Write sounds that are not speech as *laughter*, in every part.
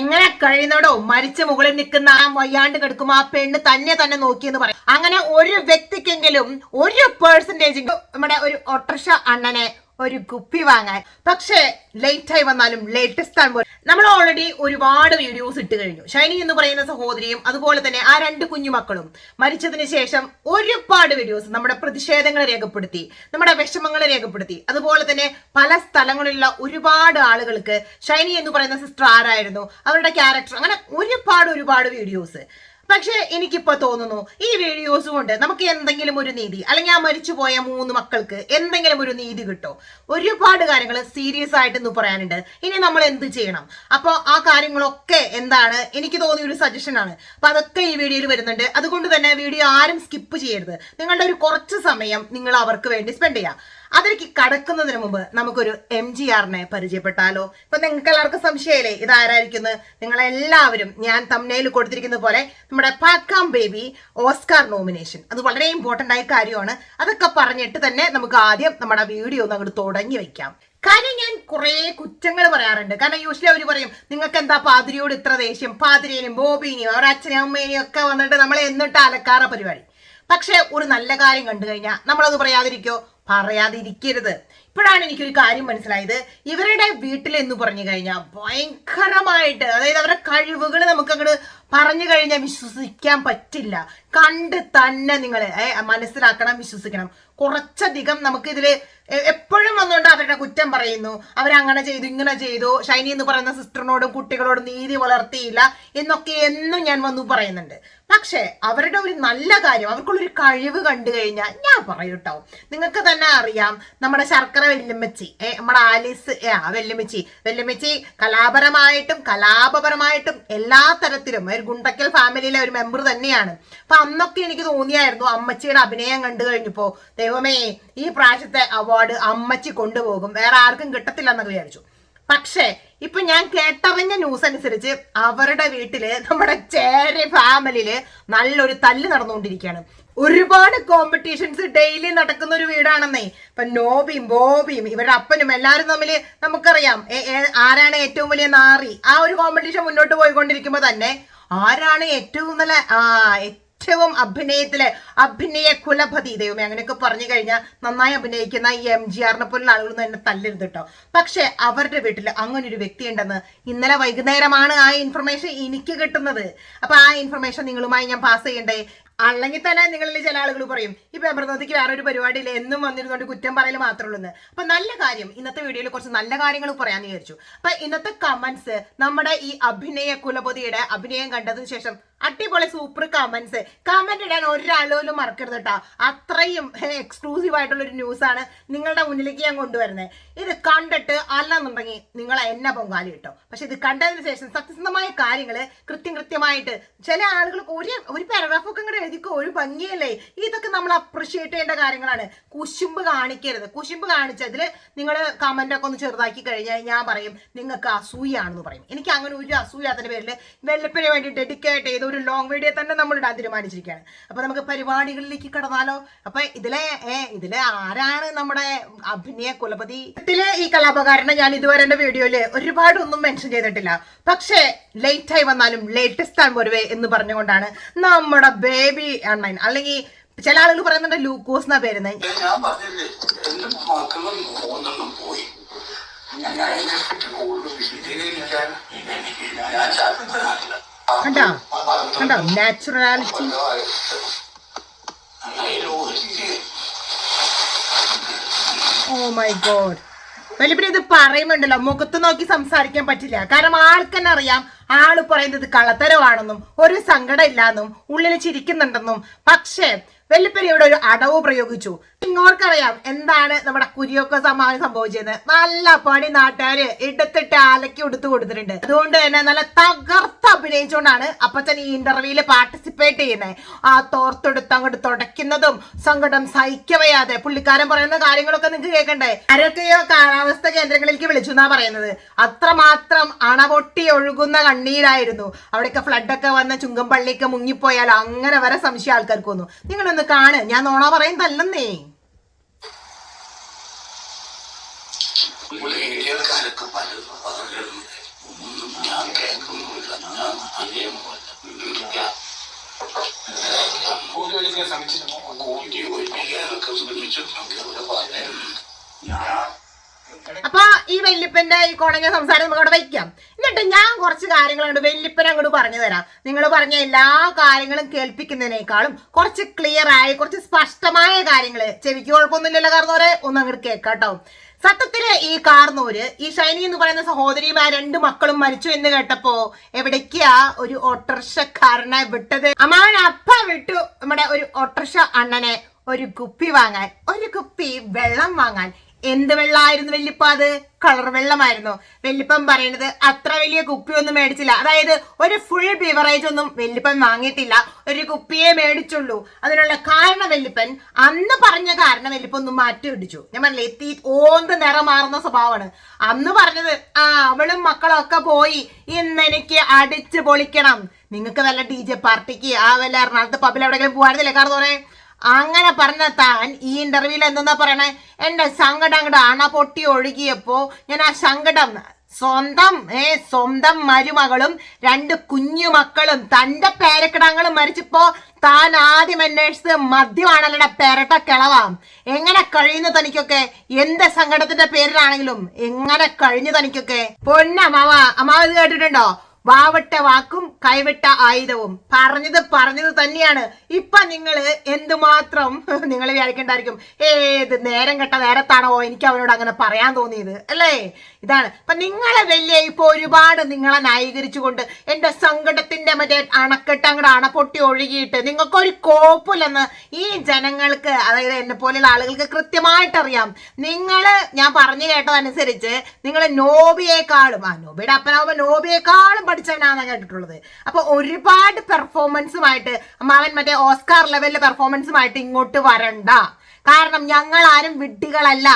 എങ്ങനെ കഴിയുന്നവടോ മരിച്ച മുകളിൽ നിൽക്കുന്ന ആ വയ്യാണ്ട് കിടക്കും ആ പെണ്ണ് തന്നെ തന്നെ നോക്കിയെന്ന് പറയും. അങ്ങനെ ഒരു വ്യക്തിക്കെങ്കിലും ഒരു പേഴ്സന്റേജ് നമ്മുടെ ഒരു ഒട്ടർഷ അണ്ണനെ ഒരു കുപ്പി വാങ്ങാൻ. പക്ഷേ ലേറ്റ് ആയി വന്നാലും ലേറ്റസ്റ്റ് ആണ് നമ്മൾ ഓൾറെഡി ഒരുപാട് വീഡിയോസ് ഇട്ട് കഴിഞ്ഞു. ഷൈനി എന്ന് പറയുന്ന സഹോദരിയും അതുപോലെ തന്നെ ആ രണ്ട് കുഞ്ഞുമക്കളും മരിച്ചതിന് ശേഷം ഒരുപാട് വീഡിയോസ് നമ്മുടെ പ്രതിഷേധങ്ങൾ രേഖപ്പെടുത്തി നമ്മുടെ വിഷമങ്ങൾ രേഖപ്പെടുത്തി. അതുപോലെ തന്നെ പല സ്ഥലങ്ങളിലുള്ള ഒരുപാട് ആളുകൾക്ക് ഷൈനി എന്ന് പറയുന്ന സിസ്റ്റർ ആരായിരുന്നു? അവരുടെ ക്യാരക്ടർ അങ്ങനെ ഒരുപാട് ഒരുപാട് വീഡിയോസ് പക്ഷേ എനിക്കിപ്പോ തോന്നുന്നു ഈ വീഡിയോസ് കൊണ്ട് നമുക്ക് എന്തെങ്കിലും ഒരു നീതി അല്ലെങ്കിൽ ആ മരിച്ചുപോയ മൂന്ന് മക്കൾക്ക് എന്തെങ്കിലും ഒരു നീതി കിട്ടോ? ഒരുപാട് കാര്യങ്ങൾ സീരിയസ് ആയിട്ട് ഇന്ന് പറയാനുണ്ട്. ഇനി നമ്മൾ എന്ത് ചെയ്യണം? അപ്പോൾ ആ കാര്യങ്ങളൊക്കെ എന്താണ്? എനിക്ക് തോന്നിയ ഒരു സജഷൻ ആണ്. അപ്പൊ അതൊക്കെ ഈ വീഡിയോയിൽ വരുന്നുണ്ട്. അതുകൊണ്ട് തന്നെ വീഡിയോ ആരും സ്കിപ്പ് ചെയ്യരുത്. നിങ്ങളുടെ ഒരു കുറച്ച് സമയം നിങ്ങൾ അവർക്ക് വേണ്ടി സ്പെൻഡ് ചെയ്യാം. അതിലേക്ക് കടക്കുന്നതിന് മുമ്പ് നമുക്കൊരു എം ജി ആറിനെ പരിചയപ്പെട്ടാലോ? ഇപ്പൊ നിങ്ങൾക്ക് എല്ലാവർക്കും സംശയമില്ലേ ഇതാരായിരിക്കുന്നത് നിങ്ങളെല്ലാവരും ഞാൻ തമ്നയിൽ കൊടുത്തിരിക്കുന്ന പോലെ നമ്മുടെ പാക്കാം ബേബി ഓസ്കാർ നോമിനേഷൻ അത് വളരെ ഇമ്പോർട്ടന്റ് ആയ കാര്യമാണ്. അതൊക്കെ പറഞ്ഞിട്ട് തന്നെ നമുക്ക് ആദ്യം നമ്മുടെ വീഡിയോ ഒന്ന് അങ്ങോട്ട് തുടങ്ങി വെക്കാം. കാര്യം ഞാൻ കുറേ കുറ്റങ്ങൾ പറയാറുണ്ട്. കാരണം യൂഷ്വലി അവർ പറയും നിങ്ങൾക്ക് എന്താ പാതിരിയോട് ഇത്ര ദേഷ്യം? പാതിരിയേനും ബോബിനെയും അവരുടെ അച്ഛനെയും അമ്മേനെയും ഒക്കെ വന്നിട്ട് നമ്മളെ എന്നിട്ട് അലക്കാറ പരിപാടി. പക്ഷെ ഒരു നല്ല കാര്യം കണ്ടു കഴിഞ്ഞാൽ നമ്മളത് പറയാതിരിക്കോ? പറയാതിരിക്കരുത്. ഇപ്പോഴാണ് എനിക്കൊരു കാര്യം മനസ്സിലായത്. ഇവരുടെ വീട്ടിൽ എന്ന് പറഞ്ഞു കഴിഞ്ഞാൽ ഭയങ്കരമായിട്ട് അതായത് അവരുടെ കഴിവുകൾ നമുക്ക് അങ്ങോട്ട് പറഞ്ഞു കഴിഞ്ഞാൽ വിശ്വസിക്കാൻ പറ്റില്ല. കണ്ട് തന്നെ നിങ്ങൾ മനസ്സിലാക്കണം വിശ്വസിക്കണം. കുറച്ചധികം നമുക്ക് ഇതിൽ എപ്പോഴും വന്നുകൊണ്ട് അവരുടെ കുറ്റം പറയുന്നു. അവരങ്ങനെ ചെയ്തു ഇങ്ങനെ ചെയ്തു. ഷൈനി എന്ന് പറയുന്ന സിസ്റ്ററിനോടും കുട്ടികളോടും നീതി വളർത്തിയില്ല എന്നൊക്കെ എന്നും ഞാൻ വന്നു പറയുന്നുണ്ട്. പക്ഷേ അവരുടെ ഒരു നല്ല കാര്യം അവർക്കുള്ളൊരു കഴിവ് കണ്ടു കഴിഞ്ഞാൽ ഞാൻ പറയൂട്ടോ നിങ്ങൾക്ക് തന്നെ അറിയാം നമ്മുടെ ശർക്കര വെല്ലുമ്മച്ചി ഏ, നമ്മുടെ ആലിസ് ഏ, ആ വെല്ലുമ്മച്ചി വെല്ലുമ്മച്ചി കലാപരമായിട്ടും കലാപപരമായിട്ടും എല്ലാ തരത്തിലും ഒരു ഗുണ്ടക്കൽ ഫാമിലിയിലെ ഒരു മെമ്പർ തന്നെയാണ്. അപ്പൊ അന്നൊക്കെ എനിക്ക് തോന്നിയായിരുന്നു അമ്മച്ചിയുടെ അഭിനയം കണ്ടു കഴിഞ്ഞപ്പോ ദൈവമേ ഈ പ്രാവശ്യത്തെ അവാർഡ് അമ്മച്ചി കൊണ്ടുപോകും. വേറെ ആർക്കും കിട്ടത്തില്ല എന്നൊക്കെ വിചാരിച്ചു. പക്ഷേ ഇപ്പൊ ഞാൻ കേട്ടറിഞ്ഞ ന്യൂസ് അനുസരിച്ച് അവരുടെ വീട്ടിൽ നമ്മുടെ ചേരി ഫാമിലിയിൽ നല്ലൊരു തല്ല് നടന്നുകൊണ്ടിരിക്കുകയാണ്. ഒരുപാട് കോമ്പറ്റീഷൻസ് ഡെയിലി നടക്കുന്ന ഒരു വീടാണെന്നേ. ഇപ്പൊ നോബിയും ബോബിയും ഇവരുടെ അപ്പനും എല്ലാവരും തമ്മിൽ നമുക്കറിയാം ആരാണ് ഏറ്റവും വലിയ നാറി? ആ ഒരു കോമ്പറ്റീഷൻ മുന്നോട്ട് പോയിക്കൊണ്ടിരിക്കുമ്പോ തന്നെ ആരാണ് ഏറ്റവും നല്ല ആ ഏറ്റവും അഭിനയത്തിലെ അഭിനയ കുലപതി. ദൈവമേ അങ്ങനെയൊക്കെ പറഞ്ഞു കഴിഞ്ഞാൽ നന്നായി അഭിനയിക്കുന്ന ഈ എം ജി ആറിനെ പോലുള്ള ആളുകളൊന്നും എന്നെ തല്ലരുത് കേട്ടോ പക്ഷെ അവരുടെ വീട്ടിൽ അങ്ങനെ ഒരു വ്യക്തി ഉണ്ടെന്ന് ഇന്നലെ വൈകുന്നേരമാണ് ആ ഇൻഫർമേഷൻ എനിക്ക് കിട്ടുന്നത്. അപ്പൊ ആ ഇൻഫർമേഷൻ നിങ്ങളുമായി ഞാൻ പാസ് ചെയ്യണ്ടേ? അല്ലെങ്കിൽ തന്നെ നിങ്ങളിൽ ചില ആളുകൾ പറയും ഈ പേപ്പർനോത്തിക്ക് വേറെ ഒരു പരിപാടിയില്ല. എന്നും വന്നിരുന്നുകൊണ്ട് കുറ്റം പറയൽ മാത്രമേ ഉള്ളൂ അപ്പൊ നല്ല കാര്യം ഇന്നത്തെ വീഡിയോയിൽ കുറച്ച് നല്ല കാര്യങ്ങൾ പറയാമെന്ന് വിചാരിച്ചു. അപ്പൊ ഇന്നത്തെ കമന്റ്സ് നമ്മുടെ ഈ അഭിനയ കുലപതിയുടെ അഭിനയം കണ്ടതിന് ശേഷം അടിപൊളി സൂപ്പർ കമന്റ്സ് കമന്റ് ഇടാൻ ഒരാളും മറക്കരുത് കേട്ടോ അത്രയും എക്സ്ക്ലൂസീവ് ആയിട്ടുള്ള ഒരു ന്യൂസ് ആണ് നിങ്ങളുടെ മുന്നിലേക്ക് ഞാൻ കൊണ്ടുവരുന്നത് ഇത് കണ്ടിട്ട് അല്ലെന്നുണ്ടെങ്കിൽ നിങ്ങൾ എന്നെ പൊങ്കാലി കിട്ടും പക്ഷെ ഇത് കണ്ടതിന് ശേഷം സത്യസന്ധമായ കാര്യങ്ങൾ കൃത്യം കൃത്യമായിട്ട് ചില ആളുകൾ ഒരു ഒരു പാരഗ്രാഫൊക്കെ ഇങ്ങോട്ട് എഴുതിക്കോ ഒരു ഭംഗിയല്ലേ? ഇതൊക്കെ നമ്മൾ അപ്രിഷിയേറ്റ് ചെയ്യേണ്ട കാര്യങ്ങളാണ്. കുശുമ്പ് കാണിക്കരുത്. കുശുമ്പ് കാണിച്ചതിൽ നിങ്ങൾ ഒക്കെ ഒന്ന് ചെറുതാക്കി കഴിഞ്ഞാൽ ഞാൻ പറയും നിങ്ങൾക്ക് അസൂയാണെന്ന് പറയും. എനിക്ക് അങ്ങനെ ഒരു അസൂയാത്തിന്റെ പേരിൽ വെള്ളപ്പിന് വേണ്ടി ഡെഡിക്കേറ്റ് ചെയ്ത ഒരു ലോങ് വീഡിയോ തന്നെ നമ്മൾ ഇടാൻ തീരുമാനിച്ചിരിക്കുകയാണ് അപ്പോൾ നമുക്ക് പരിപാടികളിലേക്ക് കടന്നാലോ അപ്പോൾ ഇതിലെ ഇതിലെ ആരാണ് നമ്മുടെ അഭിനയ കുലപതി ഇതിലെ ഈ കലാപകാരനെ ഞാൻ ഇതുവരെ എന്റെ വീഡിയോയിൽ ഒരുപാട് ഒന്നും മെൻഷൻ ചെയ്തിട്ടില്ല പക്ഷേ ലേറ്റ് ആയി വന്നാലും ലേറ്റസ്റ്റ് ആണ് വരുവേ എന്ന് പറഞ്ഞുകൊണ്ടാണ് നമ്മുടെ ബേബി അണ്ണൻ അല്ലെങ്കിൽ ചില ആളുകൾ പറയുന്നുണ്ട് ലൂക്കോസ് എന്നാ പേര് ഞാൻ കണ്ടോ? കണ്ടോ? നാച്ചുറാലിറ്റി ഓ മൈ ഗോഡ് വലിയ ഇത് പറയുമ്പോണ്ടല്ലോ മുഖത്ത് നോക്കി സംസാരിക്കാൻ പറ്റില്ല. കാരണം ആൾക്കെന്നെ അറിയാം. ആൾ പറയുന്നത് കള്ളത്തരമാണെന്നും ഒരു സങ്കടം ഇല്ലാന്നും ഉള്ളിൽ ചിരിക്കുന്നുണ്ടെന്നും. പക്ഷേ വെല്ലുപ്പരി ഇവിടെ ഒരു അടവ് പ്രയോഗിച്ചു. ഇങ്ങോർക്കറിയാം എന്താണ് നമ്മുടെ കുരിയൊക്കെ സമാനം സംഭവിച്ചത് നല്ല പണി നാട്ടുകാര് എടുത്തിട്ട് അലക്കി എടുത്തു കൊടുത്തിട്ടുണ്ട്. അതുകൊണ്ട് തന്നെ നല്ല തകർത്ത് അഭിനയിച്ചുകൊണ്ടാണ് അപ്പച്ചൻ ഈ ഇന്റർവ്യൂവിൽ പാർട്ടിസിപ്പേറ്റ് ചെയ്യുന്നത് ആ തോർത്തെടുത്ത് അങ്ങോട്ട് തുടയ്ക്കുന്നതും സങ്കടം സഹിക്കവയാതെ. പുള്ളിക്കാരൻ പറയുന്ന കാര്യങ്ങളൊക്കെ നിങ്ങൾക്ക് കേൾക്കണ്ടേ ആരൊക്കെയോ കാലാവസ്ഥ കേന്ദ്രങ്ങളിലേക്ക് വിളിച്ചു എന്നാ പറയുന്നത്. അത്രമാത്രം അണപൊട്ടി ഒഴുകുന്ന കണ്ണീരായിരുന്നു. അവിടെയൊക്കെ ഫ്ലഡൊക്കെ വന്ന ചുങ്കമ്പള്ളിയൊക്കെ മുങ്ങിപ്പോയാൽ അങ്ങനെ വരെ സംശയം ആൾക്കാർക്ക് വന്നു. നിങ്ങളൊന്ന് കാണ്. ഞാൻ നോണ പറയുന്നതല്ലെന്നേ. ഒന്നും ശ്രമിച്ചിരുന്നു. ശ്രമിച്ചു ഞാൻ അപ്പൊ ഈ വല്യപ്പന്റെ ഈ കുണഞ്ഞ സംസാരം നമുക്ക് അവിടെ വയ്ക്കാം. എന്നിട്ട് ഞാൻ കുറച്ച് കാര്യങ്ങളുണ്ട് വല്യപ്പൻ അങ്ങോട്ട് പറഞ്ഞു തരാം. നിങ്ങൾ പറഞ്ഞ എല്ലാ കാര്യങ്ങളും കേൾപ്പിക്കുന്നതിനേക്കാളും കുറച്ച് ക്ലിയർ ആയി കുറച്ച് സ്പഷ്ടമായ കാര്യങ്ങൾ ചെവിക്ക് കുഴപ്പമൊന്നുമില്ലല്ലോ കാർന്നോരെ. ഒന്ന് അങ്ങോട്ട് കേൾക്കാട്ടോ സത്യത്തിൽ ഈ കാർന്നൂര് ഈ ഷൈനി എന്ന് പറയുന്ന സഹോദരിയും ആ രണ്ട് മക്കളും മരിച്ചു എന്ന് കേട്ടപ്പോ എവിടേക്കാ ഒരു ഓട്ടർഷക്കാരനെ വിട്ടത്? അമ്മാവൻ അപ്പ വിട്ടു നമ്മുടെ ഒരു ഓട്ടർഷ അണ്ണനെ ഒരു കുപ്പി വാങ്ങാൻ ഒരു കുപ്പി വെള്ളം വാങ്ങാൻ. എന്ത് വെള്ളമായിരുന്നു വെല്ലിപ്പ അത്? കളർ വെള്ളമായിരുന്നു. വെല്ലിപ്പം പറയുന്നത് അത്ര വലിയ കുപ്പിയൊന്നും മേടിച്ചില്ല. അതായത് ഒരു ഫുൾ ബിവറേജ് ഒന്നും വെല്ലിപ്പൻ വാങ്ങിയിട്ടില്ല. ഒരു കുപ്പിയെ മേടിച്ചുള്ളൂ. അതിനുള്ള കാരണം വെല്ലിപ്പൻ അന്ന് പറഞ്ഞ കാരണം വെല്ലിപ്പൻ ഒന്ന് മാറ്റി പിടിച്ചു. ഞാൻ പറഞ്ഞില്ല എത്തി ഓന്ത് നിറം മാറുന്ന സ്വഭാവമാണ്. അന്ന് പറഞ്ഞത് ആ അവളും മക്കളും ഒക്കെ പോയി. ഇന്ന് എനിക്ക് അടിച്ചു പൊളിക്കണം. നിങ്ങൾക്ക് വല്ല ഡി ജെ പാർട്ടിക്ക് ആ വല്ല എറണാകുളത്ത് പബ്ബിൽ എവിടെയെങ്കിലും പോകാറില്ലേ കാരണം പറയാൻ അങ്ങനെ പറഞ്ഞ താൻ ഈ ഇന്റർവ്യൂവിൽ എന്താ പറയണേ? എന്റെ സങ്കടം അങ്ങോട്ട് അണ പൊട്ടി ഒഴുകിയപ്പോ ഞാൻ ആ സങ്കടം സ്വന്തം ഏ സ്വന്തം മരുമകളും രണ്ട് കുഞ്ഞു മക്കളും തന്റെ പേരക്കിടങ്ങളും മരിച്ചപ്പോ താൻ ആദ്യം അന്വേഷിച്ചത് മദ്യമാണല്ലട പേരട്ട കിളവാം. എങ്ങനെ കഴിയുന്നു തനിക്കൊക്കെ? എന്ത് സങ്കടത്തിന്റെ പേരിലാണെങ്കിലും എങ്ങനെ കഴിഞ്ഞു തനിക്കൊക്കെ? പൊന്നമ്മാവ അമ്മാവ് ഇത് കേട്ടിട്ടുണ്ടോ? വാവിട്ട വാക്കും കൈവിട്ട ആയുധവും. പറഞ്ഞത് പറഞ്ഞത് തന്നെയാണ്. ഇപ്പൊ നിങ്ങൾ എന്തുമാത്രം *laughs* നിങ്ങൾ വിചാരിക്കണ്ടായിരിക്കും ഏത് നേരം കെട്ട നേരത്താണോ എനിക്ക് അവനോട് അങ്ങനെ പറയാൻ തോന്നിയത്. അല്ലേ? ഇതാണ്. അപ്പൊ നിങ്ങളെ വലിയ ഇപ്പൊ ഒരുപാട് നിങ്ങളെ ന്യായീകരിച്ചുകൊണ്ട് എന്റെ സങ്കടത്തിന്റെ മറ്റേ അണക്കെട്ട് അങ്ങോട്ട് അണപ്പൊട്ടി ഒഴുകിയിട്ട് നിങ്ങൾക്കൊരു കോപ്പില്ലെന്ന് ഈ ജനങ്ങൾക്ക് അതായത് എന്നെ പോലെയുള്ള ആളുകൾക്ക് കൃത്യമായിട്ട് അറിയാം നിങ്ങൾ ഞാൻ പറഞ്ഞു കേട്ടതനുസരിച്ച് നിങ്ങൾ നോബിയേക്കാളും ആ നോബിയുടെ അപ്പനാവുമ്പോ നോബിയേക്കാളും പഠിച്ചവനാണെന്ന് കേട്ടിട്ടുള്ളത്. അപ്പൊ ഒരുപാട് പെർഫോമൻസുമായിട്ട് അമ്മാവൻ മറ്റേ ഓസ്കാർ ലെവലിലെ പെർഫോമൻസുമായിട്ട് ഇങ്ങോട്ട് വരണ്ട. കാരണം ഞങ്ങൾ ആരും വിഡ്ഢികളല്ല.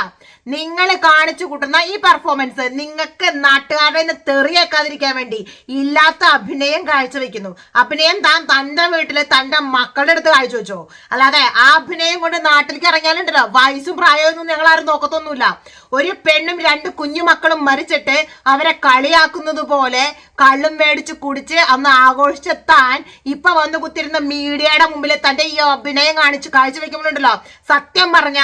നിങ്ങൾ കാണിച്ചു കൂട്ടുന്ന ഈ പെർഫോമൻസ് നിങ്ങൾക്ക് നാട്ടുകാരുടെ തെറിയേക്കാതിരിക്കാൻ വേണ്ടി ഇല്ലാത്ത അഭിനയം കാഴ്ചവെക്കുന്നു. അഭിനയം താൻ തന്റെ വീട്ടിൽ തന്റെ മക്കളുടെ അടുത്ത് കാഴ്ചവെച്ചോ അല്ലാതെ ആ അഭിനയം കൊണ്ട് നാട്ടിലേക്ക് ഇറങ്ങിയാലുണ്ടല്ലോ. വയസ്സും പ്രായമൊന്നും ഞങ്ങൾ ആരും നോക്കത്തൊന്നുമില്ല. ഒരു പെണ്ണും രണ്ട് കുഞ്ഞു മക്കളും മരിച്ചിട്ട് അവരെ കളിയാക്കുന്നത് പോലെ കള്ളും മേടിച്ച് കുടിച്ച് അന്ന് ആഘോഷിച്ചെത്താൻ ഇപ്പൊ വന്നു കുത്തിരുന്ന മീഡിയയുടെ മുമ്പിൽ തന്റെ ഈ അഭിനയം കാണിച്ച് കാഴ്ചവെക്കുമ്പോഴുണ്ടല്ലോ. സത്യം പറഞ്ഞ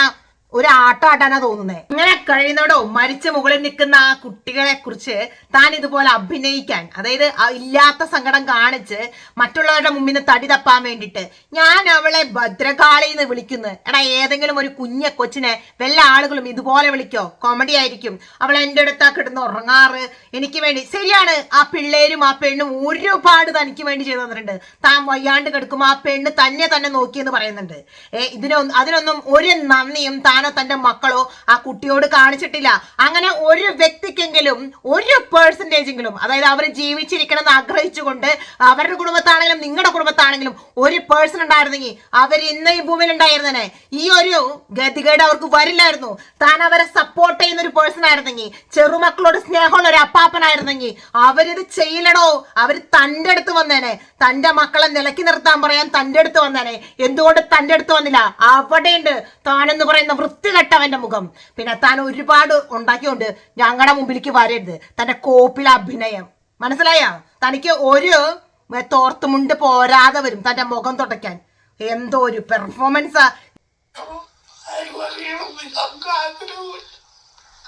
ഒരു ആട്ടാട്ടാനാ തോന്നുന്നത് തോന്നുന്നേ. ഇങ്ങനെ കഴിയുന്നവടോ മരിച്ച മുകളിൽ നിൽക്കുന്ന ആ കുട്ടികളെ കുറിച്ച് താൻ ഇതുപോലെ അഭിനയിക്കാൻ അതായത് ഇല്ലാത്ത സങ്കടം കാണിച്ച് മറ്റുള്ളവരുടെ മുമ്പിൽ നിന്ന് തടി തപ്പാൻ വേണ്ടിയിട്ട് ഞാൻ അവളെ ഭദ്രകാളി എന്ന് വിളിക്കുന്നു. എടാ ഏതെങ്കിലും ഒരു കുഞ്ഞ കൊച്ചിനെ വല്ല ആളുകളും ഇതുപോലെ വിളിക്കോ? കോമഡി ആയിരിക്കും. അവൾ എന്റെ അടുത്താ കിടന്ന് ഉറങ്ങാറ്. എനിക്ക് വേണ്ടി ശരിയാണ് ആ പിള്ളേരും ആ പെണ്ണും ഒരുപാട് തനിക്ക് വേണ്ടി ചെയ്തു തന്നിട്ടുണ്ട്. താൻ വയ്യാണ്ട് കിടക്കും ആ പെണ്ണ് തന്നെ തന്നെ നോക്കിയെന്ന് പറയുന്നുണ്ട്. ഏ ഇതിനൊന്നും അതിനൊന്നും ഒരു നന്ദിയും താനോ തന്റെ മക്കളോ ആ കുട്ടിയോട് കാണിച്ചിട്ടില്ല. അങ്ങനെ ഒരു വ്യക്തിക്കെങ്കിലും ഒരു പേഴ്സന്റേജെങ്കിലും അതായത് അവർ ജീവിച്ചിരിക്കണം എന്ന് ആഗ്രഹിച്ചുകൊണ്ട് അവരുടെ കുടുംബത്താണെങ്കിലും നിങ്ങളുടെ കുടുംബത്താണെങ്കിലും ഒരു പേഴ്സൺ ഉണ്ടായിരുന്നെങ്കിൽ അവർ ഇന്ന് ഈ ഭൂമിയിൽ ഉണ്ടായിരുന്നേ ഈ ഒരു ഗതികേട് അവർക്ക് വരില്ലായിരുന്നു. താൻ അവരെ സപ്പോർട്ട് ചെയ്യുന്ന ഒരു പേഴ്സൺ ആയിരുന്നെങ്കിൽ ചെറുമക്കളോട് സ്നേഹമുള്ള ഒരു അപ്പാപ്പനായിരുന്നെങ്കിൽ അവരിത് ചെയ്യില്ലടോ. അവർ തന്റെ അടുത്ത് വന്നേനെ. തന്റെ മക്കളെ നിലക്കി നിർത്താൻ പറയാൻ തന്റെ അടുത്ത് വന്നേനെ. എന്തുകൊണ്ട് തന്റെ അടുത്ത് വന്നില്ല? അവിടെയുണ്ട് താനെന്ന് പറയുന്ന വൃത്തികെട്ടവന്റെ മുഖം. പിന്നെ താൻ ഒരുപാട് ഉണ്ടാക്കിയോണ്ട് ഞങ്ങളുടെ മുമ്പിലേക്ക് വരരുത്. തന്റെ കോപ്പിലെ അഭിനയം. മനസ്സിലായ? തനിക്ക് ഒരു തോർത്തുമുണ്ട് പോരാതെ വരും തന്റെ മുഖം തുടയ്ക്കാൻ. എന്തോ ഒരു പെർഫോമൻസാ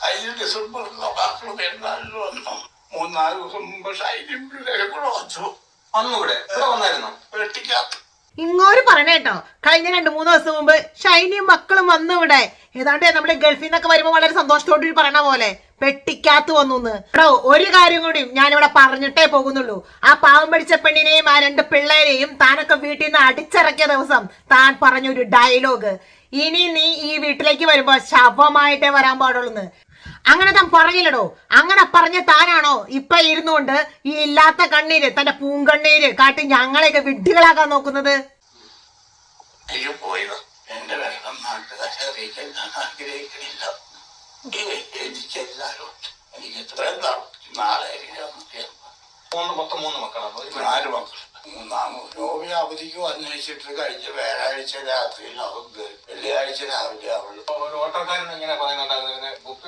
കഴിഞ്ഞ ഡിസംബറിലോ മക്കളും പെരുന്നാളിലും വന്നു മൂന്നാൽ ദിവസം മുമ്പ് ഷൈനും പിള്ളേരും കൂടെ വന്നു. അന്നുകൂടെ ഇവിടെ? വന്നായിരുന്നു? വെട്ടിക്കകത്ത് ഇങ്ങോട്ട് പറഞ്ഞേട്ടോ കഴിഞ്ഞ രണ്ട് മൂന്ന് ദിവസം മുമ്പ് ഷൈനിയും മക്കളും വന്നു ഇവിടെ. ഏതാണ്ട് നമ്മുടെ ഗൾഫിൽ നിന്നൊക്കെ വരുമ്പോൾ വളരെ സന്തോഷത്തോടു പറയണ പോലെ പെട്ടിക്കകത്ത് വന്നു കേട്ടോ ഒരു കാര്യം കൂടി ഞാനിവിടെ പറഞ്ഞിട്ടേ പോകുന്നുള്ളൂ. ആ പാവം പിടിച്ച പെണ്ണിനെയും ആ രണ്ട് പിള്ളേരെയും താനൊക്കെ വീട്ടിൽ നിന്ന് അടിച്ചിറക്കിയ ദിവസം താൻ പറഞ്ഞൊരു ഡയലോഗ്. ഇനി നീ ഈ വീട്ടിലേക്ക് വരുമ്പോ ശവമായിട്ടേ വരാൻ പാടുള്ളൂ അങ്ങനെ താൻ പറഞ്ഞില്ലടോ അങ്ങനെ പറഞ്ഞ താനാണോ ഇപ്പൊ ഇരുന്നുകൊണ്ട് ഈ ഇല്ലാത്ത കണ്ണീര് തന്റെ പൂങ്കണ്ണീര് കാട്ടി ഞങ്ങളെയൊക്കെ വിഡ്ഢികളാക്കാൻ നോക്കുന്നത് എനിക്ക് പോയത് എന്റെ വെള്ളം നാട്ടുകാരെ അറിയിക്കാൻ ഞാൻ ആഗ്രഹിക്കുന്നില്ല എ- എനിക്കെല്ലാരും ഉണ്ട്. എനിക്ക് എത്രയും നാൾ നാളെ മൂന്ന് മൊത്തം മൂന്ന് മക്കളാണ് ഒരു പെണ്ണ്. നാല് മക്കൾ മൂന്നാം നോവി അവധിക്ക് അന്വേഷിച്ചിട്ട് കഴിഞ്ഞ വ്യാഴാഴ്ച രാത്രിയിൽ കയറി. വെള്ളിയാഴ്ച രാവിലെ അവൾ ഓട്ടോക്കാരൻ ഇങ്ങനെ കുപ്പി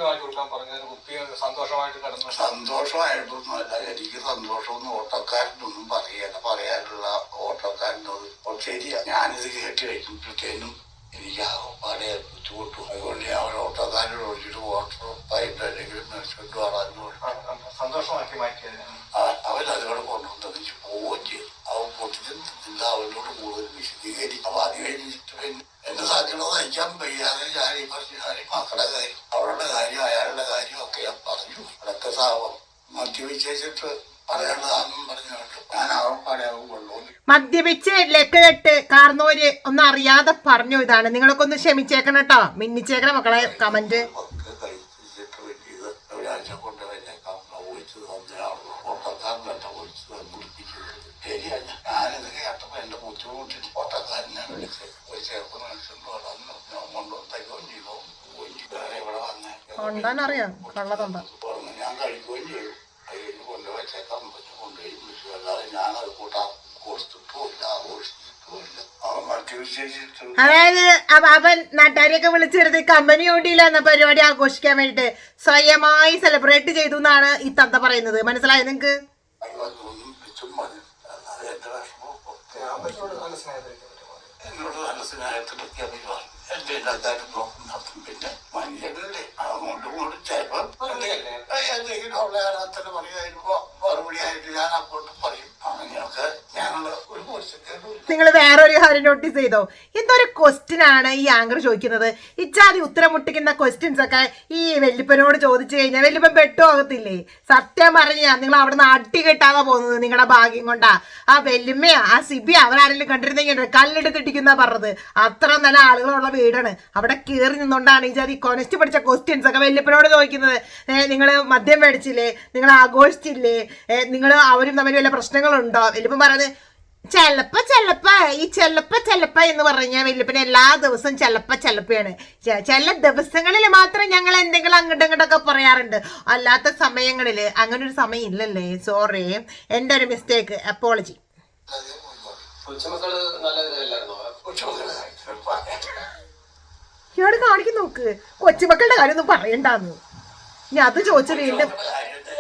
വാങ്ങി കൊടുക്കാൻ പറഞ്ഞതിന് കുപ്പി സന്തോഷമായിട്ട് കിടന്നു. സന്തോഷമായിട്ടൊന്നുമല്ല എനിക്ക് സന്തോഷമൊന്നും ഓട്ടോക്കാരനൊന്നും പറയല്ല പറയാനുള്ള ഓട്ടോക്കാരനോട് ശരിയാ. ഞാനിത് കേട്ട് കഴിഞ്ഞപ്പോഴത്തേനും എനിക്ക് ആകപ്പാടെ ബുദ്ധിമുട്ടു. അതുകൊണ്ട് ഞാൻ ഒരു ഓട്ടോക്കാരനോട് ഓടിച്ചിട്ട് ഓട്ടോ പൈപ്പ് അല്ലെങ്കിൽ സന്തോഷമാക്കി മാറ്റിയത് പറഞ്ഞു. സാവം മദ്യപിച്ചിട്ട് പറയേണ്ടതാണെന്നും പറഞ്ഞുകൊണ്ട് ഞാൻ ആകപ്പാടെ അവൻ കൊണ്ടുവന്നു. മദ്യപിച്ച് ലക്കിലിട്ട് കാർന്നോര് ഒന്നും അറിയാതെ പറഞ്ഞു ഇതാണ്. നിങ്ങളൊക്കെ ഒന്ന് ക്ഷമിച്ചേക്കണം കേട്ടോ. മിന്നിച്ചേക്കണം മക്കളെ കമന്റ്. ശരിയല്ല ഞാനിത് കേട്ടപ്പോ എന്റെ ബുദ്ധിമുട്ടിൽ ഓട്ടക്കാരനെ വിളിച്ച് ഒരു ചെറുപ്പം വളർന്നു വന്നേ തൊണ്ടാനറിയാം കള്ള തൊണ്ട ഞാൻ കഴിക്കുകയും അതായത് അവ- അവൻ നാട്ടുകാരെയൊക്കെ വിളിച്ചെടുത്ത് കമ്പനി ഓടിയില്ല എന്ന പരിപാടി ആഘോഷിക്കാൻ വേണ്ടിട്ട് സ്വയമായി സെലിബ്രേറ്റ് ചെയ്തു എന്നാണ് ഈ തത്ത പറയുന്നത്. മനസ്സിലായോ നിങ്ങക്ക്? എന്നോട് നല്ല സ്നേഹത്തിലൊക്കെ അഭിമാനം. എന്റെ എല്ലാ കാര്യം നോക്കും നടത്തും. പിന്നെ മനുഷ്യരല്ലേ ഇങ്ങോട്ടും ചിലപ്പോൾ എന്തെങ്കിലും ഉള്ള ആരാധന പറയുമായിരുന്നോ പൊരുത്തക്കേടും ഒരു കാര്യം നോട്ടീസ് ചെയ്തോ? എന്തൊരു ക്വസ്റ്റ്യൻ ആണ് ഈ ആങ്കർ ചോദിക്കുന്നത്? ഇച്ചാതി ഉത്തരം മുട്ടിക്കുന്ന ക്വസ്റ്റ്യൻസ് ഒക്കെ ഈ വെല്ലുപ്പനോട് ചോദിച്ചു കഴിഞ്ഞാൽ വെല്ലുപ്പൻ പെട്ടുപോകത്തില്ലേ? സത്യം പറഞ്ഞാ നിങ്ങൾ അവിടെ നിന്ന് അടി കെട്ടാതെ പോകുന്നത് നിങ്ങളുടെ ഭാഗ്യം കൊണ്ടാ. ആ വെല്ലുമ്മയാ ആ സിബി അവരാരെങ്കിലും കണ്ടിരുന്നെങ്കിൽ കല്ലെടുത്തിട്ടിക്കുന്ന പറഞ്ഞത്. അത്ര നല്ല ആളുകളുള്ള വീടാണ്. അവിടെ കയറി നിന്നുകൊണ്ടാണ് ഈ ജാതി കൊനസ്റ്റ് പഠിച്ച ക്വസ്റ്റ്യൻസ് ഒക്കെ വെല്ലുപ്പനോട് ചോദിക്കുന്നത്. നിങ്ങൾ മദ്യം മേടിച്ചില്ലേ? നിങ്ങൾ ആഘോഷിച്ചില്ലേ? നിങ്ങൾ അവരും തമ്മിൽ വല്ല പ്രശ്നങ്ങളുണ്ടോ? വെല്ലുപ്പൻ പറയുന്നത് ചെലപ്പ ചെലപ്പ ഈ ചെലപ്പ ചെലപ്പ എന്ന് പറഞ്ഞാൽ വല്യപ്പനെ എല്ലാ ദിവസവും ചെലപ്പ ചെലപ്പയാണ് ചില ദിവസങ്ങളിൽ മാത്രം ഞങ്ങൾ എന്തെങ്കിലും അങ്ങോട്ടും ഇങ്ങോട്ടൊക്കെ പറയാറുണ്ട്. അല്ലാത്ത സമയങ്ങളിൽ അങ്ങനെ ഒരു സമയം ഇല്ലല്ലേ? സോറി എന്റെ ഒരു മിസ്റ്റേക്ക് അപ്പോളജി ഞാൻ ഇയാൾ കാണിക്കും നോക്ക്. കൊച്ചുമക്കളുടെ കാര്യം ഒന്നും പറയണ്ടാന്ന്. ഞാൻ അത് ചോദിച്ച വീണ്ടും കാര്യത്തെ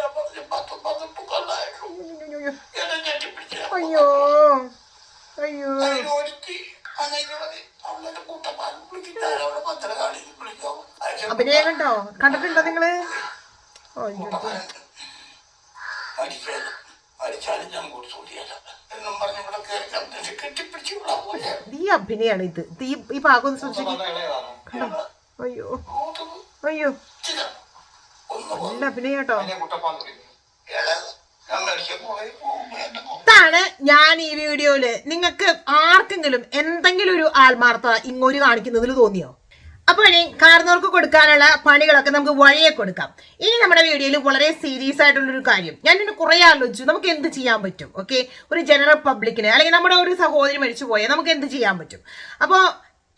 അഭിനയം കണ്ടോ? കണ്ടിട്ടുണ്ടോ നിങ്ങൾ? ഈ അഭിനയാണ് ഇത്. ഈ ഈ ഭാഗം ഒന്ന് സൂക്ഷിക്കും അയ്യോ. അയ്യോ. നല്ല അഭിനയം കേട്ടോ. അതിനെ കുട്ടപ്പാന്ന് വിളിക്കും ഇളയത് ഞാൻ ഈ വീഡിയോയിൽ നിങ്ങൾക്ക് ആർക്കെങ്കിലും എന്തെങ്കിലും ഒരു ആത്മാർത്ഥ ഇങ്ങോട്ട് കാണിക്കുന്നതിൽ തോന്നിയോ? അപ്പോൾ ഇനി കാർന്നവർക്ക് കൊടുക്കാനുള്ള പണികളൊക്കെ നമുക്ക് വഴിയെ കൊടുക്കാം. ഇനി നമ്മുടെ വീഡിയോയിൽ വളരെ സീരിയസ് ആയിട്ടുള്ളൊരു കാര്യം. ഞാൻ ഇതിന് കുറേ ആലോചിച്ചു. നമുക്ക് എന്ത് ചെയ്യാൻ പറ്റും? ഓക്കെ ഒരു ജനറൽ പബ്ലിക്കിന് അല്ലെങ്കിൽ നമ്മുടെ ഒരു സഹോദരി മരിച്ചു പോയാൽ നമുക്ക് എന്ത് ചെയ്യാൻ പറ്റും? അപ്പോൾ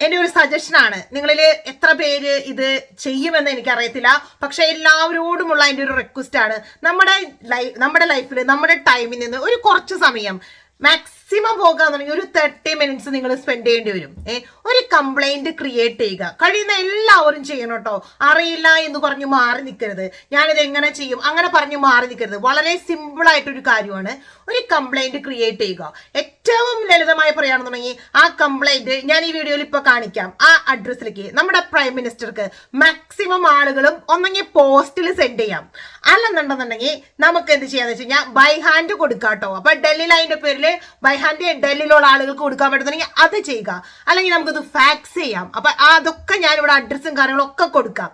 എന്റെ ഒരു സജഷനാണ് നിങ്ങളിൽ എത്ര പേര് ഇത് ചെയ്യുമെന്ന് എനിക്കറിയത്തില്ല. പക്ഷെ എല്ലാവരോടുമുള്ള എന്റെ ഒരു റിക്വസ്റ്റ് ആണ്. നമ്മുടെ ലൈഫ് നമ്മുടെ ലൈഫിൽ നമ്മുടെ ടൈമിൽ നിന്ന് ഒരു കുറച്ച് സമയം മാക്സിമം പോകാന്നുണ്ടെങ്കിൽ ഒരു തേർട്ടി മിനിറ്റ്സ് നിങ്ങൾ സ്പെൻഡ് ചെയ്യേണ്ടി വരും. ഏ ഒരു കംപ്ലൈന്റ് ക്രിയേറ്റ് ചെയ്യുക. കഴിയുന്ന എല്ലാവരും ചെയ്യണം കേട്ടോ. അറിയില്ല എന്ന് പറഞ്ഞു മാറി നിൽക്കരുത്. ഞാനിത് എങ്ങനെ ചെയ്യും? അങ്ങനെ പറഞ്ഞു മാറി നിൽക്കരുത്. വളരെ സിമ്പിൾ ആയിട്ടൊരു കാര്യമാണ്. ഒരു കംപ്ലൈന്റ് ക്രിയേറ്റ് ചെയ്യുക. ഏറ്റവും ലളിതമായി പറയുകയാണെന്നുണ്ടെങ്കിൽ ആ കംപ്ലൈന്റ് ഞാൻ ഈ വീഡിയോയിൽ ഇപ്പോൾ കാണിക്കാം. ആ അഡ്രസ്സിലേക്ക് നമ്മുടെ പ്രൈം മിനിസ്റ്റർക്ക് മാക്സിമം ആളുകളും ഒന്നെങ്കിൽ പോസ്റ്റിൽ സെൻഡ് ചെയ്യാം. അല്ലെന്നുണ്ടെന്നുണ്ടെങ്കിൽ നമുക്ക് എന്ത് ചെയ്യാന്ന് വെച്ച് കഴിഞ്ഞാൽ ബൈ ഹാൻഡ് കൊടുക്കാം കേട്ടോ അപ്പൊ ഡൽഹി ലൈന്റെ പേരിൽ ബൈ ഹാൻഡ് ഡൽഹിയിലുള്ള ആളുകൾക്ക് കൊടുക്കാൻ പറ്റുന്നുണ്ടെങ്കിൽ അത് ചെയ്യുക. അല്ലെങ്കിൽ നമുക്കത് ഫാക്സ് ചെയ്യാം. അപ്പൊ അതൊക്കെ ഞാനിവിടെ അഡ്രസ്സും കാര്യങ്ങളും ഒക്കെ കൊടുക്കാം.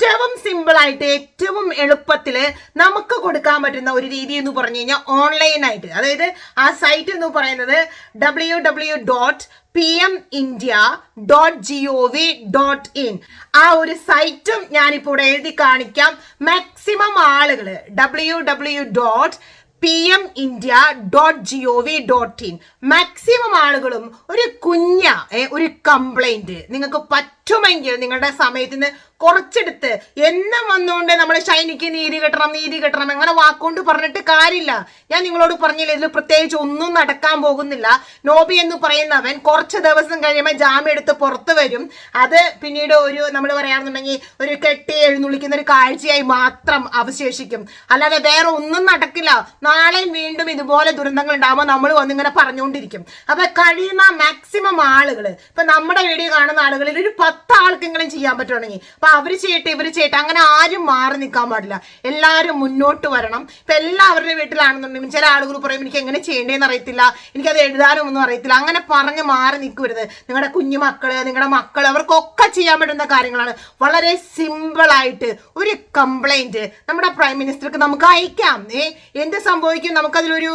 ഏറ്റവും സിമ്പിൾ ആയിട്ട് ഏറ്റവും എളുപ്പത്തിൽ നമുക്ക് കൊടുക്കാൻ പറ്റുന്ന ഒരു രീതി എന്ന് പറഞ്ഞു കഴിഞ്ഞാൽ ഓൺലൈനായിട്ട് അതായത് ആ സൈറ്റ് എന്ന് പറയുന്നത് W W dot P M India dot G O V dot in ആ ഒരു സൈറ്റും ഞാനിപ്പോൾ ഇവിടെ എഴുതി കാണിക്കാം. മാക്സിമം ആളുകൾ W W dot P M India dot G O V dot in maximum ആളുകളും ഒരു കുഞ്ഞ ഒരു കംപ്ലൈന്റ് നിങ്ങൾക്ക് പറ്റുമെങ്കിൽ നിങ്ങളുടെ സമയത്തിന് കുറച്ചെടുത്ത്. എന്നും വന്നുകൊണ്ട് നമ്മൾ ഷൈനിക്ക് നീതി കെട്ടണം നീതി കെട്ടണം അങ്ങനെ വാക്കുകൊണ്ട് പറഞ്ഞിട്ട് കാര്യമില്ല. ഞാൻ നിങ്ങളോട് പറഞ്ഞില്ല ഇതിൽ പ്രത്യേകിച്ച് ഒന്നും നടക്കാൻ പോകുന്നില്ല. നോബി എന്ന് പറയുന്നവൻ കുറച്ച് ദിവസം കഴിയുമ്പോൾ ജാമ്യം എടുത്ത് പുറത്ത് വരും. അത് പിന്നീട് ഒരു നമ്മൾ പറയാണെന്നുണ്ടെങ്കിൽ ഒരു കെട്ടി എഴുന്നള്ളിക്കുന്ന ഒരു കാഴ്ചയായി മാത്രം അവശേഷിക്കും. അല്ലാതെ വേറെ ഒന്നും നടക്കില്ല. നാളെയും വീണ്ടും ഇതുപോലെ ദുരന്തങ്ങൾ ഉണ്ടാകുമ്പോൾ നമ്മൾ വന്നിങ്ങനെ പറഞ്ഞുകൊണ്ടിരിക്കും അപ്പൊ കഴിയുന്ന മാക്സിമം ആളുകൾ ഇപ്പൊ നമ്മുടെ വീഡിയോ കാണുന്ന ആളുകളിൽ ഒരു പത്ത് ആൾക്കെങ്കിലും ചെയ്യാൻ പറ്റുവാണെങ്കിൽ അപ്പൊ അവർ ചെയ്യട്ടെ ഇവർ ചെയ്യട്ടെ അങ്ങനെ ആരും മാറി നിൽക്കാൻ പാടില്ല. എല്ലാവരും മുന്നോട്ട് വരണം. ഇപ്പൊ എല്ലാവരുടെ വീട്ടിലാണെന്നുണ്ടെങ്കിൽ ചില ആളുകൾ പറയും എനിക്ക് എങ്ങനെ ചെയ്യേണ്ടതെന്ന് അറിയത്തില്ല. എനിക്കത് എഴുതാനും ഒന്നും അറിയത്തില്ല. അങ്ങനെ പറഞ്ഞ് മാറി നിൽക്കരുത്. നിങ്ങളുടെ കുഞ്ഞു മക്കൾ നിങ്ങളുടെ മക്കൾ അവർക്കൊക്കെ ചെയ്യാൻ പറ്റുന്ന കാര്യങ്ങളാണ്. വളരെ സിമ്പിൾ ആയിട്ട് ഒരു കംപ്ലൈന്റ് നമ്മുടെ പ്രൈം മിനിസ്റ്റർക്ക് നമുക്ക് അയക്കാം. ഏ എന്ത് സംഭവിക്കും. നമുക്കതിലൊരു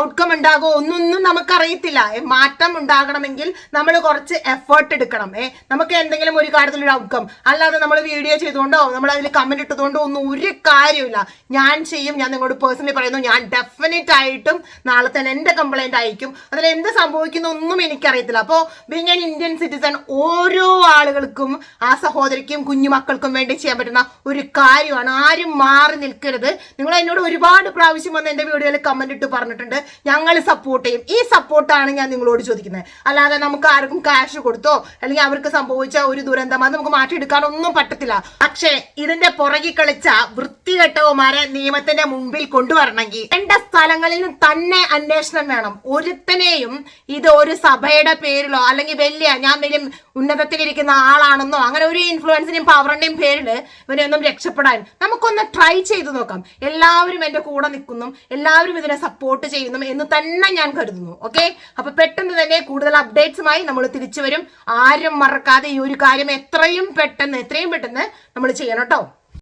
ഔട്ട്കം ഉണ്ടാകുമോ ഒന്നൊന്നും നമുക്കറിയത്തില്ല. മാറ്റം ഉണ്ടാകണമെങ്കിൽ നമ്മൾ കുറച്ച് എഫേർട്ട് എടുക്കണം. ഏ നമുക്ക് എന്തെങ്കിലും ഒരു കാര്യത്തിലൊരു ഔട്ട്കം അല്ലാതെ നമ്മൾ വീഡിയോ ചെയ്തുകൊണ്ടോ നമ്മൾ അതിൽ കമന്റ് ഇട്ടതുകൊണ്ടോ ഒന്നും ഒരു കാര്യമില്ല ഞാൻ ചെയ്യും ഞാൻ നിങ്ങളോട് പേഴ്സണലി പറയുന്നു ഞാൻ ഡെഫിനറ്റ് ആയിട്ടും നാളെ തന്നെ എന്റെ കംപ്ലൈന്റ് അയക്കും. അതിൽ എന്ത് സംഭവിക്കുന്നു ഒന്നും എനിക്കറിയത്തില്ല. അപ്പോൾ ബീങ് ആൻ ഇന്ത്യൻ സിറ്റിസൺ ഓരോ ആളുകൾക്കും ആ സഹോദരിക്കും കുഞ്ഞുമക്കൾക്കും വേണ്ടി ചെയ്യാൻ പറ്റുന്ന ഒരു കാര്യമാണ്. ആരും മാറി നിൽക്കരുത്. നിങ്ങൾ എന്നോട് ഒരുപാട് പ്രാവശ്യം വന്ന് എന്റെ വീഡിയോയിൽ കമന്റ് ഇട്ട് പറഞ്ഞിട്ടുണ്ട്. ഞങ്ങൾ സപ്പോർട്ട് ചെയ്യും. ഈ സപ്പോർട്ടാണ് ഞാൻ നിങ്ങളോട് ചോദിക്കുന്നത്. അല്ലാതെ നമുക്ക് ആർക്കും ക്യാഷ് കൊടുത്തോ അല്ലെങ്കിൽ അവർക്ക് സംഭവിച്ച ഒരു ദുരന്തം അത് നമുക്ക് മാറ്റിയെടുക്കാനൊന്നും പറ്റത്തില്ല. പക്ഷേ ഇതിന്റെ പുറകിൽ കളിച്ച വൃത്തികെട്ടവന്മാരെ നിയമത്തിന്റെ മുമ്പിൽ കൊണ്ടുവരണമെങ്കിൽ എന്റെ സ്ഥലങ്ങളിൽ തന്നെ അന്വേഷണം വേണം. ഒരുത്തനെയും ഇത് ഒരു സഭയുടെ പേരിലോ അല്ലെങ്കിൽ വലിയ ഞാൻ വലിയ ഉന്നതത്തിലിരിക്കുന്ന ആളാണെന്നോ അങ്ങനെ ഒരു ഇൻഫ്ലുവൻസിന്റെയും പവറിന്റെയും പേരിൽ ഇവനെ രക്ഷപ്പെടാൻ നമുക്കൊന്ന് ട്രൈ ചെയ്തു നോക്കാം. എല്ലാവരും എന്റെ കൂടെ നിൽക്കുന്നു. എല്ലാവരും ഇതിനെ സപ്പോർട്ട് ചെയ്യുന്നു എന്ന് തന്നെ ഞാൻ കരുതുന്നു ഓക്കെ അപ്പൊ പെട്ടെന്ന് തന്നെ കൂടുതൽ അപ്ഡേറ്റ്സുമായി നമ്മൾ തിരിച്ചു വരും. ആരും മറക്കാതെ ഈ ഒരു കാര്യം എത്രയും പെട്ടെന്ന് എത്രയും പെട്ടെന്ന് നമ്മൾ ചെയ്യണം കേട്ടോ.